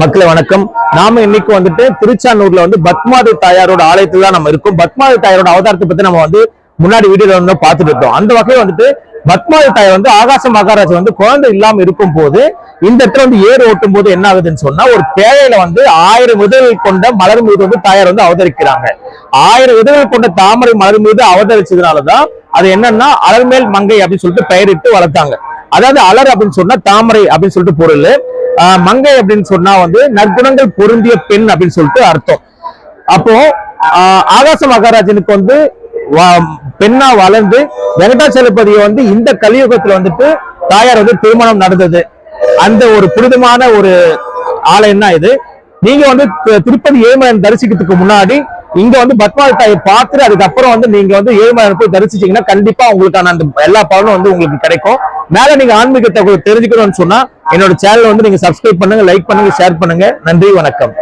மக்களை வணக்கம். நாம இன்னைக்கு வந்துட்டு திருச்சானூர்ல வந்து பத்மாதி தாயாரோட ஆலயத்துல தான் நம்ம இருக்கோம். பத்மாதி தாயாரோட அவதாரத்தை பத்தி நம்ம வந்து முன்னாடி வீடியோல வந்து பார்த்துட்டு இருக்கோம் அந்த வகையில் வந்துட்டு பத்மாதி தாயார் வந்து ஆகாச மகாராஜ் வந்து குழந்தை இல்லாம இருக்கும் போது இந்த இடத்துல வந்து ஏர் ஓட்டும் போது என்ன ஆகுதுன்னு சொன்னா ஒரு பேழையில வந்து ஆயிரம் இதழ்கள் கொண்ட மலர் மீது வந்து தாயார் வந்து அவதரிக்கிறாங்க. ஆயிரம் இதழ்கள் கொண்ட தாமரை மலர் மீது அவதரிச்சதுனாலதான் அது என்னன்னா அலர்மேல் மங்கை அப்படின்னு சொல்லிட்டு பெயரிட்டு வளர்த்தாங்க. அதாவது அலர் அப்படின்னு சொன்னா தாமரை அப்படின்னு சொல்லிட்டு பொருள். மங்கை அப்படின்னு சொன்னா வந்து நற்குணங்கள் பொருந்திய பெண் அப்படின்னு சொல்லிட்டு அர்த்தம். அப்போ ஆகாச மகாராஜனுக்கு வந்து வ- பெண்ணா வளர்ந்து வெங்கடாச்சலபதியை வந்து இந்த கலியுகத்துல வந்துட்டு தாயார் வந்து திருமணம் நடந்தது. அந்த ஒரு புனிதமான ஒரு ஆலயம் தான் இது. நீங்க வந்து திருப்பதி ஏமன் தரிசிக்கிறதுக்கு முன்னாடி இங்க வந்து பத்மாவதி தாயை பார்த்துட்டு அதுக்கப்புறம் வந்து நீங்க வந்து ஏழுமலை போய் தரிசிச்சீங்கன்னா கண்டிப்பா உங்களுக்கான அந்த எல்லா பலனும் வந்து உங்களுக்கு கிடைக்கும். மேல நீங்க ஆன்மீக தெரிஞ்சுக்கணும்னு சொன்னா என்னோட சேனல் வந்து நீங்க சப்ஸ்கிரைப் பண்ணுங்க லைக் பண்ணுங்க ஷேர் பண்ணுங்க. நன்றி வணக்கம்.